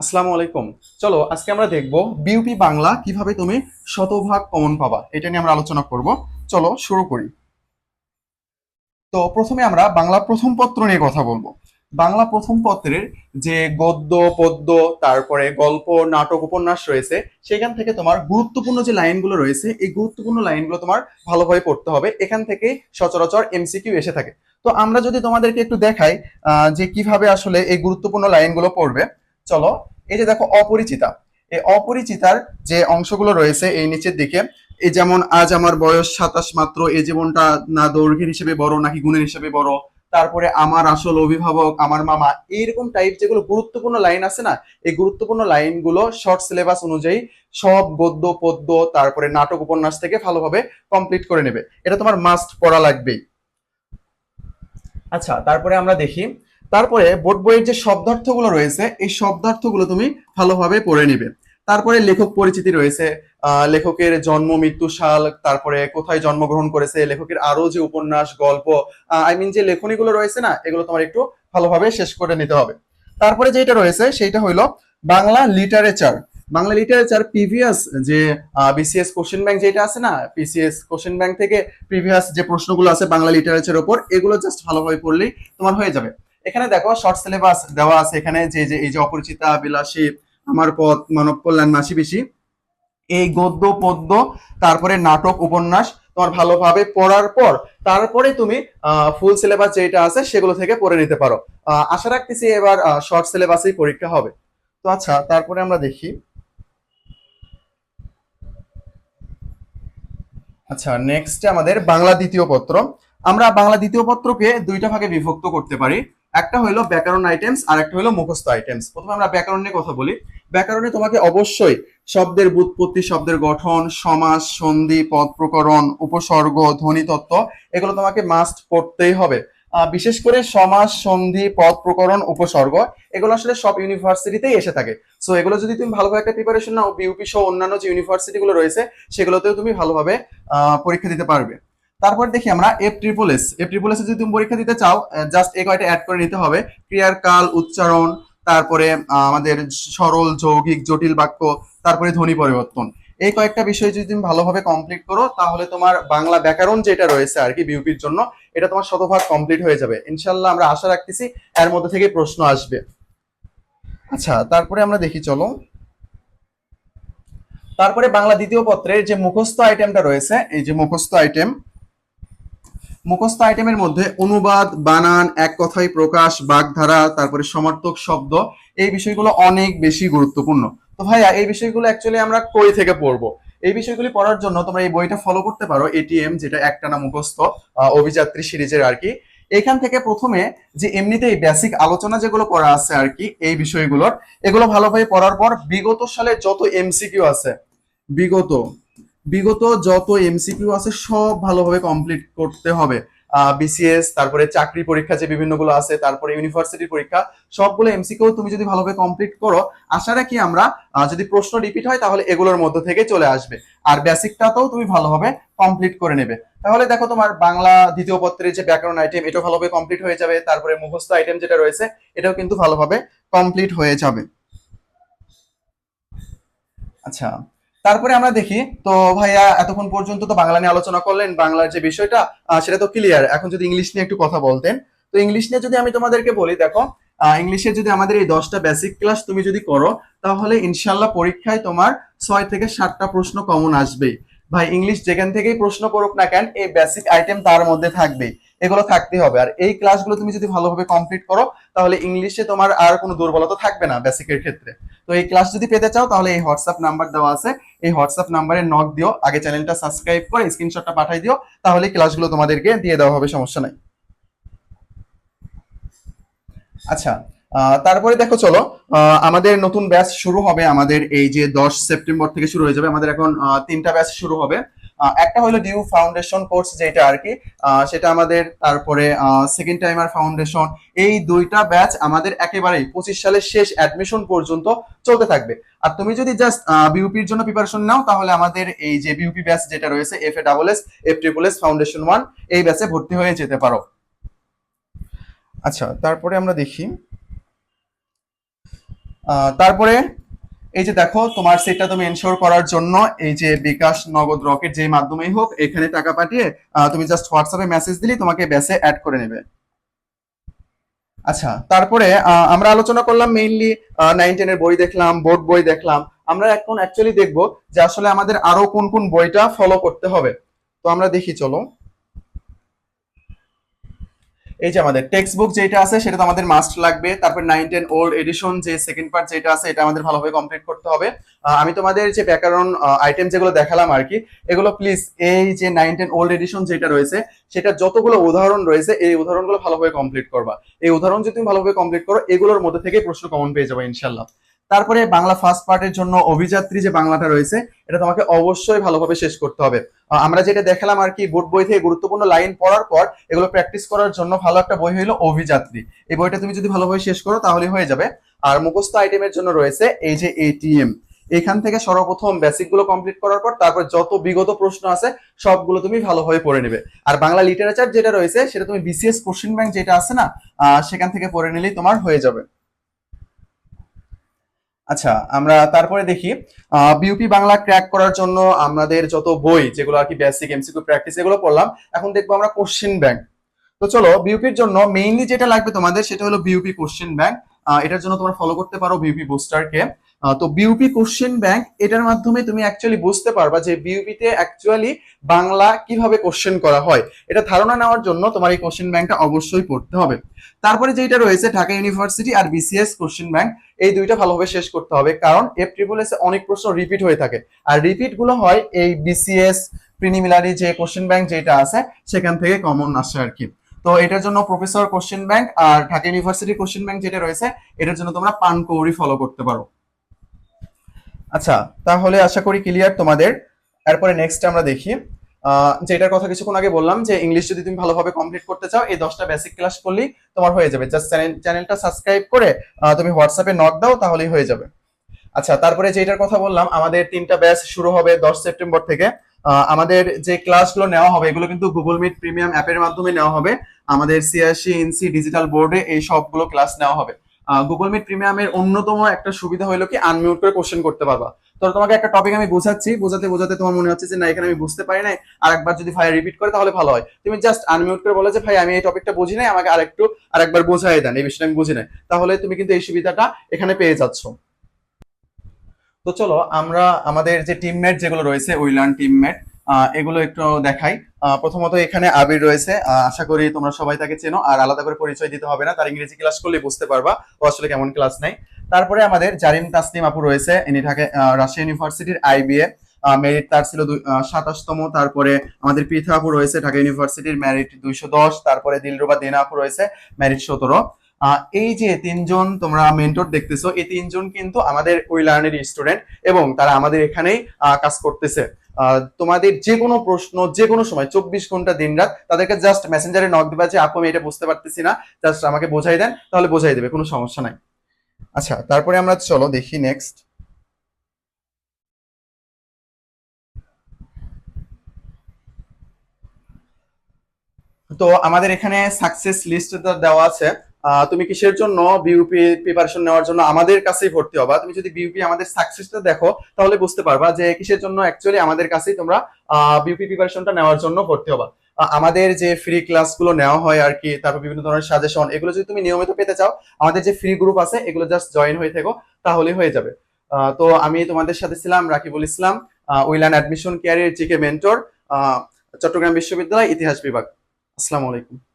আসসালামু আলাইকুম। চলো, আজকে আমরা দেখব বিউপি বাংলা কীভাবে তুমি শতভাগ কমন পাবা। এটা নিয়ে আমরা আলোচনা করব। চলো, শুরু করি। তো প্রথমে আমরা বাংলা প্রথম পত্র নিয়ে কথা বলব। বাংলা প্রথম পত্রের যে গদ্য, পদ্য, তারপরে গল্প, নাটক, উপন্যাস রয়েছে, সেখান থেকে তোমার গুরুত্বপূর্ণ যে লাইনগুলো রয়েছে, এই গুরুত্বপূর্ণ লাইনগুলো তোমার ভালোভাবে পড়তে হবে। এখান থেকে সচরাচর এমসিকিউ এসে থাকে। তো আমরা যদি তোমাদেরকে একটু দেখাই যে কীভাবে আসলে এই গুরুত্বপূর্ণ লাইনগুলো পড়বে চলো, এই যে দেখো অপরিচিতা। এই অপরিচিতার যে অংশগুলো রয়েছে এই নিচের দিকে, এই যেমন আজ আমার বয়স সাতাশ মাত্র, এই জীবনটা না দৈর্ঘ্যের হিসেবে বড়, নাকি গুণের হিসেবে বড়, তারপরে আমার আসল অভিভাবক, আমার মামা, এইরকম টাইপ যেগুলো গুরুত্বপূর্ণ লাইন আছে না, এই গুরুত্বপূর্ণ লাইনগুলো শর্ট সিলেবাস অনুযায়ী সব গদ্য, পদ্য, তারপরে নাটক, উপন্যাস থেকে ভালোভাবে কমপ্লিট করে নেবে। এটা তোমার মাস্ট পড়া লাগবেই। আচ্ছা তারপরে আমরা দেখি তারপরে বোর্ড বইয়ের যে শব্দার্থগুলো রয়েছে, এই শব্দার্থগুলো তুমি ভালোভাবে পড়ে নিবে। তারপরে লেখক পরিচিতি রয়েছে লেখকের জন্ম, মৃত্যু, সাল, তারপরে কোথায় জন্মগ্রহণ করেছে, লেখকের আরও যে উপন্যাস, গল্প আই মিন যে লেখনীগুলো রয়েছে না, এগুলো তোমার একটু ভালোভাবে শেষ করে নিতে হবে। তারপরে যেটা রয়েছে, সেইটা হইল Bangla literature Bangla literature previous যে বিসিএস কোশ্চেন ব্যাংক যেটা আছে না পিসিএস কোশ্চেন ব্যাংক থেকে প্রিভিয়াস যে প্রশ্নগুলো আছে বাংলা লিটারেচার ওপর এগুলো জাস্ট ভালোভাবে পড়লেই তোমার হয়ে যাবে। এখানে দেখো শর্ট সিলেবাস দেওয়া আছে এখানে, যে যে, এই যে অপরিচিতা, বিলাসী, আমার পথ মানব কল্যাণ, মাসি বেশি এই গদ্য, পদ্য, তারপরে নাটক, উপন্যাস, তোমার ভালোভাবে পড়ার পর, তারপরে তুমি ফুল সিলেবাস যেটা আছে, সেগুলো থেকে পড়ে নিতে পারো। আশা রাখতেছি এবার শর্ট সিলেবাসেই পরীক্ষা হবে। তো আচ্ছা তারপরে আমরা দেখি। আচ্ছা নেক্সট আমাদের বাংলা দ্বিতীয় পত্র। আমরা বাংলা দ্বিতীয় পত্রকে দুইটা ভাগে বিভক্ত করতে পারি। একটা হলো ব্যাকরণ আইটেমস আর একটা হলো মুখস্থ আইটেমস প্রথমে আমরা ব্যাকরণ নিয়ে কথা বলি। ব্যাকরণে তোমাকে অবশ্যই শব্দের বুৎপত্তি, শব্দের গঠন, সমাস, সন্ধি, পদ প্রকরণ, উপসর্গ ধ্বনিতত্ত্ব এগুলো তোমাকে মাস্ট পড়তেই হবে। বিশেষ করে সমাস, সন্ধি, পদ প্রকরণ, উপসর্গ, এগুলো আসলে সব ইউনিভার্সিটিতেই এসে থাকে। সো এগুলো যদি তুমি ভালোভাবে একটা প্রিপারেশন নাও বিউপি সহ অন্যান্য যে ইউনিভার্সিটিগুলো রয়েছে, সেগুলোতেও তুমি ভালোভাবে পরীক্ষা দিতে পারবে। তারপর দেখি আমরা F triple S F triple S যদি তুমি পরীক্ষা দিতে চাও জাস্ট এই কয়টা অ্যাড করে নিতে হবে? ক্রিয়ার কাল উচ্চারণ, তারপরে আমাদের সরল, যৌগিক, জটিল বাক্য, তারপরে ধ্বনি পরিবর্তন। এই কয়েকটা বিষয় যদি তুমি ভালোভাবে কমপ্লিট করো, তাহলে তোমার বাংলা ব্যাকরণ যেটা রয়েছে আর কি বিউপির জন্য, এটা তোমার শতভাগ কমপ্লিট হয়ে যাবে। ইনশাল্লাহ আমরা আশা রাখতেছি এর মধ্যে থেকে প্রশ্ন আসবে। আচ্ছা তারপরে আমরা দেখি, চলো। তারপরে বাংলা দ্বিতীয় পত্রের যে মুখস্থ আইটেমটা রয়েছে, এই যে মুখস্থ আইটেম মুখস্থ আইটেমের মধ্যে অনুবাদ, বানান, এক কথায় প্রকাশ, বাগধারা, তারপরে সমার্থক শব্দ, এই বিষয়গুলো অনেক বেশি গুরুত্বপূর্ণ। তো ভাইয়া, এই বিষয়গুলো অ্যাকচুয়ালি আমরা কই থেকে পড়ব? এই বিষয়গুলি পড়ার জন্য তোমরা এই বইটা ফলো করতে পারো এটিএম যেটা একটানা মুখস্থ অভিযাত্রী সিরিজের আর কি। এখান থেকে প্রথমে যে এমনিতেই বেসিক আলোচনা যেগুলো করা আছে আর কি, এই বিষয়গুলোর, এগুলো ভালোভাবে পড়ার পর বিগত সালে যত এমসিকিউ আছে, বিগত বিগত যত এমসিকিউ আছে, সব ভালোভাবে কমপ্লিট করতে হবে। বিসিএস তারপরে চাকরি পরীক্ষা যে বিভিন্নগুলো আছে, তারপরে ইউনিভার্সিটির পরীক্ষা, সবগুলো এমসিকিউ তুমি যদি ভালোভাবে কমপ্লিট করো, আশা রাখি আমরা যদি প্রশ্ন রিপিট হয়, তাহলে এগুলোর মধ্যে থেকে চলে আসবে। আর বেসিকটাতেও তুমি ভালোভাবে কমপ্লিট করে নেবে। তাহলে দেখো তোমার বাংলা দ্বিতীয় পত্রের যে ব্যাকরণ আইটেম এটাও ভালোভাবে কমপ্লিট হয়ে যাবে। তারপরে মুখস্থ আইটেম যেটা রয়েছে, এটাও কিন্তু ভালোভাবে কমপ্লিট হয়ে যাবে। আচ্ছা তারপরে আমরা দেখি, তো ভাইয়া এতক্ষণ পর্যন্ত তো বাংলা নিয়ে আলোচনা করলেন, বাংলার যে বিষয়টা সেটা তো ক্লিয়ার এখন যদি ইংলিশ নিয়ে একটু কথা বলতেন, তো ইংলিশ নিয়ে যদি আমি তোমাদেরকে বলি, দেখো ইংলিশে যদি আমাদের এই দশটা বেসিক ক্লাস তুমি যদি করো, তাহলে ইনশাল্লাহ পরীক্ষায় তোমার ছয় থেকে সাতটা প্রশ্ন কমন আসবে ভাই ইংলিশ যেখান থেকেই প্রশ্ন করুক না কেন, এই বেসিক আইটেম তার মধ্যে থাকবেই। এগুলো থাকতে হবে। আর এই ক্লাসগুলো তুমি যদি ভালোভাবে কমপ্লিট করো, তাহলে ইংলিশে তোমার আর কোনো দুর্বলতা থাকবে না বেসিকের ক্ষেত্রে। তো এই ক্লাস যদি পেতে চাও, তাহলে এই হোয়াটসঅ্যাপ নাম্বার দেওয়া আছে। এই হোয়াটসঅ্যাপ নাম্বারে নক দিও। আগে চ্যানেলটা সাবস্ক্রাইব করে স্ক্রিনশটটা পাঠিয়ে দিও। তাহলে ক্লাসগুলো তোমাদেরকে দিয়ে দেওয়া হবে, সমস্যা নাই। আচ্ছা তারপরে দেখো চলো আমাদের নতুন ব্যাচ শুরু হবে আমাদের এই যে দশ সেপ্টেম্বর থেকে শুরু হয়ে যাবে। আমাদের এখন তিনটা ব্যাচ শুরু হবে। একটা হলো ডিউ ফাউন্ডেশন কোর্স যেটা আর কি সেটা আমাদের তারপরে সেকেন্ড টাইমার ফাউন্ডেশন এই দুইটা ব্যাচ আমাদের একেবারেই পঁচিশ সালের শেষ অ্যাডমিশন পর্যন্ত চলতে থাকবে। আর তুমি যদি জাস্ট বিউপির জন্য প্রিপারেশন নাও, তাহলে আমাদের এই যে বিউপি ব্যাচ যেটা রয়েছে F A double S F triple S foundation one এই ব্যাচে ভর্তি হয়ে যেতে পারো। আচ্ছা তারপরে আমরা দেখি। তারপরে এই যে দেখো, তোমার সেটটা তুমি এনশোর করার জন্য এই যে বিকাশ নগদ রকেট যে মাধ্যমেই হোক, এখানে টাকা পাঠিয়ে তুমি জাস্ট হোয়াটসঅ্যাপে মেসেজ দিলি তোমাকে ব্যাসে অ্যাড করে নেবে। আচ্ছা তারপরে আমরা আলোচনা করলাম মেইনলি নাইন টেনের বই দেখলাম বোর্ড বই দেখলাম। আমরা এখন অ্যাকচুয়ালি দেখব যে আসলে আমাদের আরও কোন কোন বইটা ফলো করতে হবে। তো আমরা দেখি, চলো। এই যে আমাদের টেক্সট বুক যেটা আছে, সেটা তো আমাদের মাস্ট লাগবে। তারপর নাইন টেন ওল্ড এডিশন যে সেকেন্ড পার্ট যেটা আছে, এটা আমাদের ভালোভাবে কমপ্লিট করতে হবে। আমি তোমাদের যে ব্যাকরণ আইটেম যেগুলো দেখালাম আর কি, এগুলো প্লিজ এই যে নাইন টেন ওল্ড এডিশন যেটা রয়েছে, সেটা যতগুলো উদাহরণ রয়েছে, এই উদাহরণগুলো ভালোভাবে কমপ্লিট করবা। এই উদাহরণ যদি তুমি ভালোভাবে কমপ্লিট করো, এগুলোর মধ্যে থেকে প্রশ্ন কমন পেয়ে যাবে ইনশাল্লাহ তারপরে বাংলা ফার্স্ট পার্টের জন্য অভিযাত্রী যে বাংলাটা রয়েছে, এটা তোমাকে অবশ্যই ভালোভাবে শেষ করতে হবে। আমরা যেটা দেখালাম আর কি বোর্ড বই থেকে গুরুত্বপূর্ণ লাইন পড়ার পর, এগুলো প্র্যাকটিস করার জন্য ভালো একটা বই হলো অভিযাত্রী। এই বইটা তুমি যদি ভালোভাবে শেষ করো, তাহলে হয়ে যাবে। আর মুখস্থ আইটেমের জন্য রয়েছে এই যে এটিএম এখান থেকে সর্বপ্রথম বেসিকগুলো কমপ্লিট করার পর, তারপর যত বিগত প্রশ্ন আছে, সবগুলো তুমি ভালোভাবে পড়ে নেবে। আর বাংলা লিটারেচার যেটা রয়েছে, সেটা তুমি বিসিএস কোশ্চেন ব্যাংক যেটা আছে না সেখান থেকে পড়ে নিলেই তোমার হয়ে যাবে। আচ্ছা আমরা তারপরে দেখি বিউপি বাংলা ক্র্যাক করার জন্য আমাদের যত বই, যেগুলো আর কি বেসিক এমসিকিউ প্র্যাকটিস এগুলো পড়লাম, এখন দেখব আমরা কোশ্চেন ব্যাংক তো চলো বিউপির জন্য মেইনলি যেটা লাগবে তোমাদের, সেটা হলো বিউপি কোশ্চেন ব্যাংক এটার জন্য তোমরা ফলো করতে পারো বিউপি বুস্টারকে তো বিউপি কোশ্চেন ব্যাংক এটার মাধ্যমে তুমি অ্যাকচুয়ালি বুঝতে পারবা যে বিউপিতে অ্যাকচুয়ালি বাংলা কীভাবে কোশ্চেন করা হয়। এটা ধারণা নেওয়ার জন্য তোমার এই কোশ্চেন ব্যাংকটা অবশ্যই পড়তে হবে। তারপরে যেটা রয়েছে, ঢাকা ইউনিভার্সিটি আর বিসিএস কোশ্চেন ব্যাংক এই দুইটা ভালোভাবে শেষ করতে হবে। কারণ এফ ট্রিপল এস অনেক প্রশ্ন রিপিট হয়ে থাকে। আর রিপিটগুলো হয় এই বিসিএস প্রিলিমিনারি যে কোশ্চেন ব্যাংক যেটা আছে, সেখান থেকে কমন আসে আর কি। তো এটার জন্য প্রফেসর কোশ্চেন ব্যাংক আর ঢাকা ইউনিভার্সিটি কোশ্চেন ব্যাংক যেটা রয়েছে, এটার জন্য তোমরা পানকৌড়ি ফলো করতে পারো। আচ্ছা তাহলে আশা করি ক্লিয়ার তোমাদের। এরপরে নেক্সট আমরা দেখি। যেটার কথা কিছুক্ষণ আগে বললাম যে ইংলিশ যদি তুমি ভালোভাবে কমপ্লিট করতে চাও, এই দশটা বেসিক ক্লাস করলেই তোমার হয়ে যাবে। জাস্ট চ্যানেলটা সাবস্ক্রাইব করে তুমি হোয়াটসঅ্যাপে নক দাও, তাহলেই হয়ে যাবে। আচ্ছা তারপরে যেটার কথা বললাম, আমাদের তিনটা ব্যাচ শুরু হবে দশ সেপ্টেম্বর থেকে। আমাদের যে ক্লাসগুলো নেওয়া হবে, এগুলো কিন্তু গুগল মিট প্রিমিয়াম অ্যাপের মাধ্যমে নেওয়া হবে। আমাদের সিআরসি ইনসি ডিজিটাল বোর্ডে এই সবগুলো ক্লাস নেওয়া হবে। গুগল মিট প্রিমিয়ামের অন্যতম একটা সুবিধা হলো কি আনমিউট করে কোশ্চেন করতে পারবা। তো তোমাকে একটা টপিক আমি বোঝাচ্ছি, বোঝাতে বোঝাতে তোমার মনে হচ্ছে যে, না, এখানে আমি বুঝতে পারি নাই। আর একবার যদি ভাই রিপিট করে তাহলে ভালো হয়। তুমি জাস্ট আনমিউট করে বলে যে, ভাই, আমি এই টপিকটা বুঝি নাই, আমাকে আরেকটু, আরেকবার বোঝাই দেন, এই বিষয়টা আমি বুঝি নাই। তাহলে তুমি কিন্তু এই সুবিধাটা এখানে পেয়ে যাচ্ছ। তো চলো, আমরা আমাদের যে টিমমেট যেগুলো রয়েছে উইলার্ন টিমমেট এগুলো একটু দেখাই। প্রথমত এখানে আবির রয়েছে। আশা করি তোমরা সবাই তাকে চেনো। আর আলাদা করে পরিচয় দিতে হবে না। তার ইংরেজি ক্লাস করলে বুঝতে পারবা ও আসলে কেমন ক্লাস নেই তারপরে আমাদের জারিন তাসনিম আপু রয়েছে। ইনি ঢাকা রাজশাহী ইউনিভার্সিটির আইবিএ মেরিট তার ছিল সাতাশতম। তারপরে আমাদের পৃথা আপু রয়েছে ঢাকা ইউনিভার্সিটির। মেরিট দুইশো দশ। তারপরে দিলরুবা দেনা আপু রয়েছে মেরিট সতেরো। এই যে তিনজন তোমরা মেন্টর দেখতেছো, এই তিনজন কিন্তু আমাদের ওই লার্নের স্টুডেন্ট এবং তারা আমাদের এখানেই কাজ করতেছে। তোমাদের যে কোনো প্রশ্ন যে কোনো সময়, চব্বিশ ঘণ্টা দিন রাত তাদেরকে জাস্ট মেসেঞ্জারে নক দিবা যে আপু, আমি এটা বুঝতে পারতেছি না জাস্ট আমাকে বোঝাই দেন, তাহলে বোঝাই দেবে, কোনো সমস্যা নাই। আচ্ছা তারপরে আমরা চলো দেখি নেক্সট তো আমাদের এখানে সাকসেস লিস্ট দেওয়া আছে। তুমি কিসের জন্য বিউপি প্রিপারেশন নেওয়ার জন্য আমাদের কাছেই ভর্তি হবা? তুমি যদি বিউপি আমাদের সাকসেসটা দেখো, তাহলে বুঝতে পারবা যে কিসের জন্য অ্যাকচুয়ালি আমাদের কাছেই তোমরা বিউপি প্রিপারেশনটা নেওয়ার জন্য ভর্তি হবা। আমাদের যে ফ্রি ক্লাসগুলো নেওয়া হয় আর কি, তারপর বিভিন্ন ধরনের সাজেশন এগুলো যদি তুমি নিয়মিত পেতে চাও, আমাদের যে ফ্রি গ্রুপ আছে, এগুলো জাস্ট জয়েন হয়ে থেকো তাহলে হয়ে যাবে। তো আমি তোমাদের সাথে ছিলাম রাকিবুল ইসলাম উইলান অ্যাডমিশন কেয়ারের জিকে মেন্টর চট্টগ্রাম বিশ্ববিদ্যালয় ইতিহাস বিভাগ। আসসালামু আলাইকুম।